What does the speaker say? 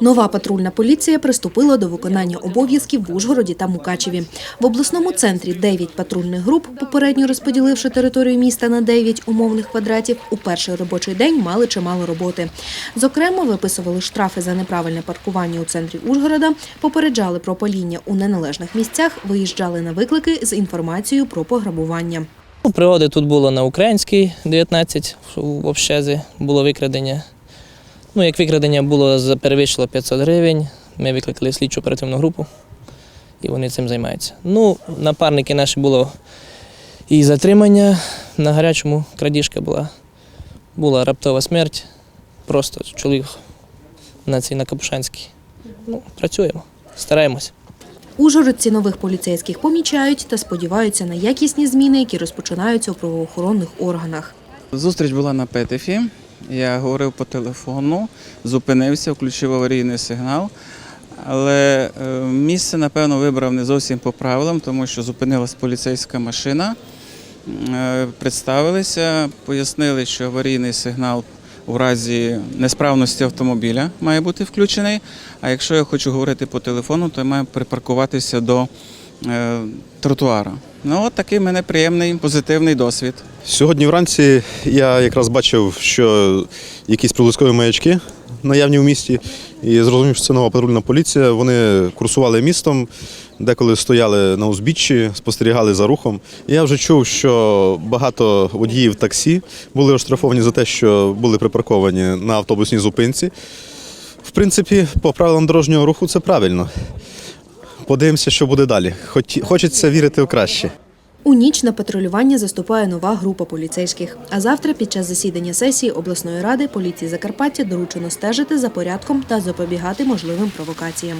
Нова патрульна поліція приступила до виконання обов'язків в Ужгороді та Мукачеві. В обласному центрі 9 патрульних груп, попередньо розподіливши територію міста на 9 умовних квадратів, у перший робочий день мали чимало роботи. Зокрема, виписували штрафи за неправильне паркування у центрі Ужгорода, попереджали про паління у неналежних місцях, виїжджали на виклики з інформацією про пограбування. Пригоди тут було на українській 19 в общезі, було викрадення. Ну, як викрадення було перевищило 500 гривень, ми викликали слідчу оперативну групу, і вони цим займаються. Ну, напарники наші було і затримання на гарячому крадіжка була. Була раптова смерть. Просто чоловік на цій на Капушанській. Ну, працюємо, стараємось. Ужгородці нових поліцейських помічають та сподіваються на якісні зміни, які розпочинаються у правоохоронних органах. Зустріч була на Петефі. Я говорив по телефону, зупинився, включив аварійний сигнал. Але е, місце, напевно, вибрав не зовсім по правилам, тому що зупинилась поліцейська машина. Е, Представилися, пояснили, що аварійний сигнал у разі несправності автомобіля має бути включений. А якщо я хочу говорити по телефону, то я маю припаркуватися до тротуара. Ну, от такий в мене приємний позитивний досвід. Сьогодні вранці я якраз бачив, що якісь прилискові маячки наявні в місті, і зрозумів, що це нова патрульна поліція. Вони курсували містом, деколи стояли на узбіччі, спостерігали за рухом. Я вже чув, що багато водіїв таксі були оштрафовані за те, що були припарковані на автобусній зупинці. В принципі, по правилам дорожнього руху це правильно. Подивимося, що буде далі. Хоч Хочеться вірити в краще. У ніч на патрулювання заступає нова група поліцейських. А завтра, під час засідання сесії обласної ради поліції Закарпаття доручено стежити за порядком та запобігати можливим провокаціям.